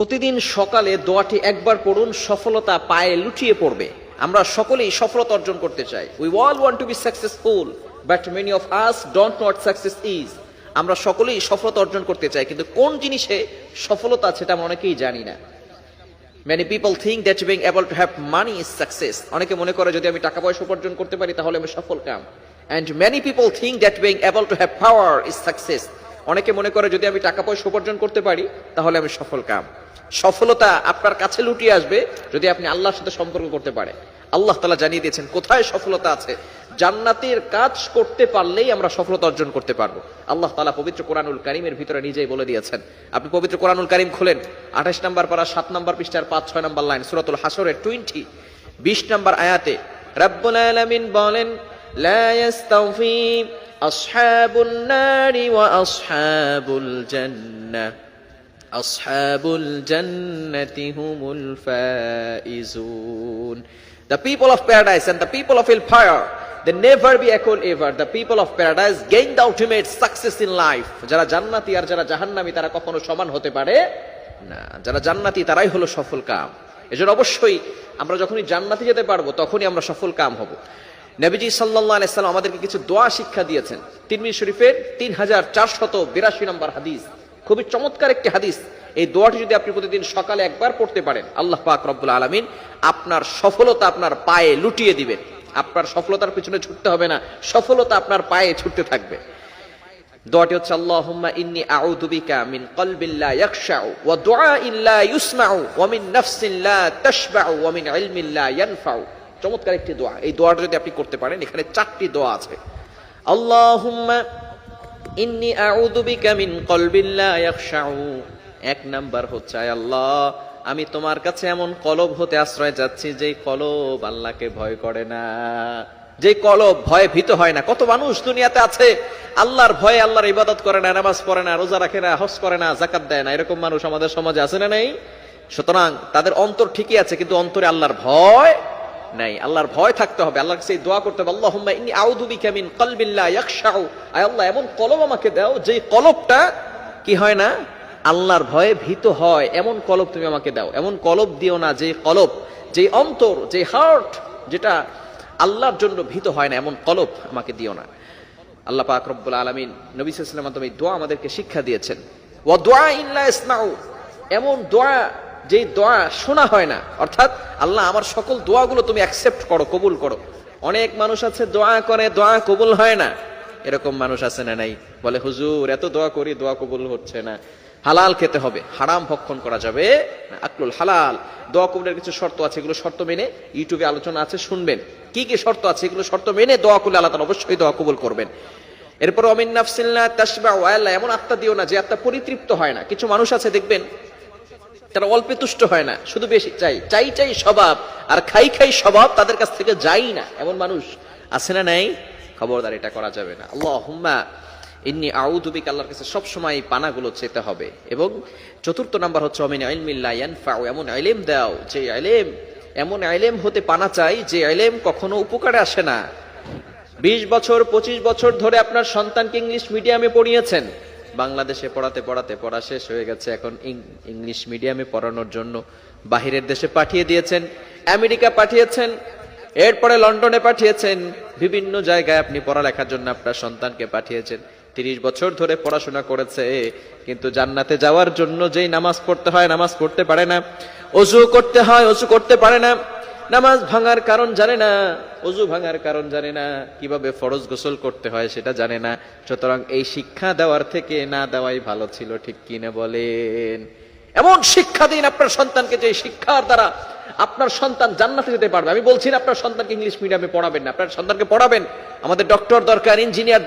প্রতিদিন সকালে দোয়াটি একবার পড়ুন, সফলতা পায়ে লুটিয়ে পড়বে। আমরা সকলেই সফলতা অর্জন করতে চাই। We all want to be successful but many of us don't not success is আমরা সকলেই সফলতা অর্জন করতে চাই, কিন্তু কোন জিনিসে সফলতা এটা আমরা অনেকেই জানি না। Many people think that being able to have money is success অনেকে মনে করে যদি আমি টাকা পয়সা উপার্জন করতে পারি, তাহলে আমি সফল কাম। And many people think that being able to have power is success অনেকে মনে করে যদি আমি টাকা পয়সা উপার্জন করতে পারি, তাহলে আমি সফল কাম। সফলতা আপনার কাছে লুটিয়ে আসবে যদি আপনি আল্লাহর সাথে সম্পর্ক করতে পারেন। আল্লাহ তালা জানিয়ে দিয়েছেন, কোথায় সফলতা আছে? জান্নাতের কাজ করতে পারলেই আমরা সফলতা অর্জন করতে পারব। আল্লাহ তালা পবিত্র কোরআনুল কারিমের ভিতরে নিজেই বলে দিয়েছেন। আপনি পবিত্র কোরআনুল কারিম খোলেন, আঠাশ নম্বর পারা, সাত নম্বর পৃষ্ঠার পাঁচ, ছয় নম্বর লাইন, সুরাতুল হাসরের টোয়েন্টি, বিশ নম্বর আয়াতে, রাব্বুল আলামিন বলেন, লা নারি ওয়া আসহাবুল জান্নাহ আসহাবুল জান্নাতি হুমুল Faizun The people of paradise and the people of hellfire, they never be equal ever. The people of paradise gain the ultimate success in life. যারা জান্নাতি আর যারা জাহান্নামী, তারা কখনো সমান হতে পারে না। যারা জান্নাতি, তারাই হলো সফল কাম। এজন্য অবশ্যই আমরা যখনই জান্নাতি যেতে পারব, তখনই আমরা সফল কাম হব। নবীজি সাল্লাহ আলাইসাল্লাম আমাদেরকে কিছু দোয়া শিক্ষা দিয়েছেন। তিরমিজ শরীফের তিন হাজার চারশত বিরাশি নম্বর হাদিস। খুবই চমৎকার একটি হাদিস। এই দোয়াটি যদি আপনি প্রতিদিন সকালে একবার পড়তে পারেন, আল্লাহ পাক রব্বুল আলমিন আপনার সফলতা আপনার পায়ে লুটিয়ে দিবেন। আপনার সফলতার পিছনে ছুটতে হবে না, সফলতা আপনার পায়ে ছুটতে থাকবে। দোয়াটি হচ্ছে ইন্নী মিন ইয়াখশাউ ওয়া ইউসমাউ ওয়া মিন নাফসিন লা তাশবাউ ওয়া মিন ইলমিন লা ইয়ানফাউ। চমৎকার একটি দোয়া। এই দোয়াটা যদি আপনি করতে পারেন, এখানে চারটি দোয়া আছে। আল্লাহুম্মা ইন্নী আউযু বিকা মিন কলবিন লা ইয়াখশাউ। এক নাম্বার হচ্ছে আল্লাহ, আমি তোমার কাছে এমন কলব হতে আশ্রয় যাচ্ছি যে কলব আল্লাহকে ভয় করে না। যে কলব ভয়ে ভীত হয় না। কত মানুষ দুনিয়াতে আছে, আল্লাহর ভয়ে আল্লাহর ইবাদত করে না, নামাজ পড়ে না, রোজা রাখে না, হজ করে না জাকাত দেয় না। এরকম মানুষ আমাদের সমাজে আছে না নেই? সুতরাং তাদের অন্তর ঠিকই আছে, কিন্তু অন্তরে আল্লাহর ভয় নাই। আল্লাহর ভয় থাকতে হবে। আল্লাহর কাছে দোয়া করতে হবে, আল্লাহুম্মা ইন্নী আউযু বিকা মিন কলবিল্লা ইয়াখশাউ। আয় আল্লাহ, এমন কলব আমাকে দাও যে কলবটা কি হয় না? আল্লাহর ভয়ে ভীত হয়। এমন কলব তুমি আমাকে দাও। এমন কলব দিও না যে কলব যে অন্তর যে হার্ট যেটা আল্লাহর জন্য ভীত হয় না, এমন কলব আমাকে দিও না। আল্লাহ পাক রব্বুল আলামিন নবী আলাইহি ওয়াসাল্লাম দোয়া আমাদেরকে শিক্ষা দিয়েছেন। ও দোয়া ইল্লা ইসমাউ এমন দোয়া যেই দোয়া শোনা হয় না, অর্থাৎ আল্লাহ আমার সকল দোয়াগুলো তুমি অ্যাকসেপ্ট করো, কবুল করো। অনেক মানুষ আছে দোয়া করে, দোয়া কবুল হয় না। এরকম মানুষ আছে না নাই? বলে, হুজুর, এত দোয়া করি, দোয়া কবুল হচ্ছে না। হালাল খেতে হবে, হারাম ভক্ষণ করা যাবে আকলুল হালাল। দোয়া কবুলের কিছু শর্ত আছে, এগুলো শর্ত মেনে ইউটিউবে আলোচনা আছে, শুনবেন। কি কি শর্ত আছে, এগুলো শর্ত মেনে দোয়া করলে আল্লাহ অবশ্যই দোয়া কবুল করবেন। এরপর অমিন নাফসিল্লাহ তাসবা ওয়াল্লাহ এমন আত্মা দিও না যে আত্মা পরিতৃপ্ত হয় না। কিছু মানুষ আছে, দেখবেন তারা অল্পে তুষ্ট হয় না, শুধু বেশি চাই চাই চাই স্বভাব, আর খাই খাই স্বভাব তাদের কাছ থেকে যাই না। এমন মানুষ আছে না নাই? খবরদার, এটা করা যাবে না। আল্লাহ হুম্মা ইন্নি আউদুবিক আল্লাহর কাছে সবসময় পানাগুলো চেতে হবে। এবং চতুর্থ নাম্বার হচ্ছে অমিন আইলমিল্লা ইয়ানফাউ, এমন আইলেম দাও, যে আইলেম এমন আইলেম হতে পানা চাই যে আইলেম কখনো উপকারে আসে না। বিশ বছর, পঁচিশ বছর ধরে আপনার সন্তানকে ইংলিশ মিডিয়ামে পড়িয়েছেন। বাংলাদেশে পড়াতে পড়াতে পড়া শেষ হয়ে গেছে। এখন ইংলিশ মিডিয়ামে পড়ানোর জন্য বাহিরের দেশে পাঠিয়ে দিয়েছেন, আমেরিকা পাঠিয়েছেন, এরপরে লন্ডনে পাঠিয়েছেন। বিভিন্ন জায়গায় আপনি পড়ালেখার জন্য আপনার সন্তানকে পাঠিয়েছেন। তিরিশ বছর ধরে পড়াশোনা করেছে কিন্তু জান্নাতে যাওয়ার জন্য যেই নামাজ পড়তে হয়, নামাজ পড়তে পারে না। অজু করতে হয়, অজু করতে পারে না। নামাজ ভাঙার কারণ জানে না অজু ভাঙার কারণ জানে না, কীভাবে ফরজ গোসল করতে হয় সেটা জানে না। সুতরাং এই শিক্ষা দেওয়ার থেকে না দেওয়াই ভালো ছিল, ঠিক কিনা বলেন? এমন শিক্ষা দিন আপনার সন্তানকে যে শিক্ষার দ্বারা আপনার সন্তান জান্নাতে যেতে পারবে। আমি বলছি না আপনার সন্তানকে ইংলিশ মিডিয়ামে পড়াবেন না, আপনার সন্তানকে পড়াবেন। আমাদের ডক্টর দরকার ইঞ্জিনিয়ার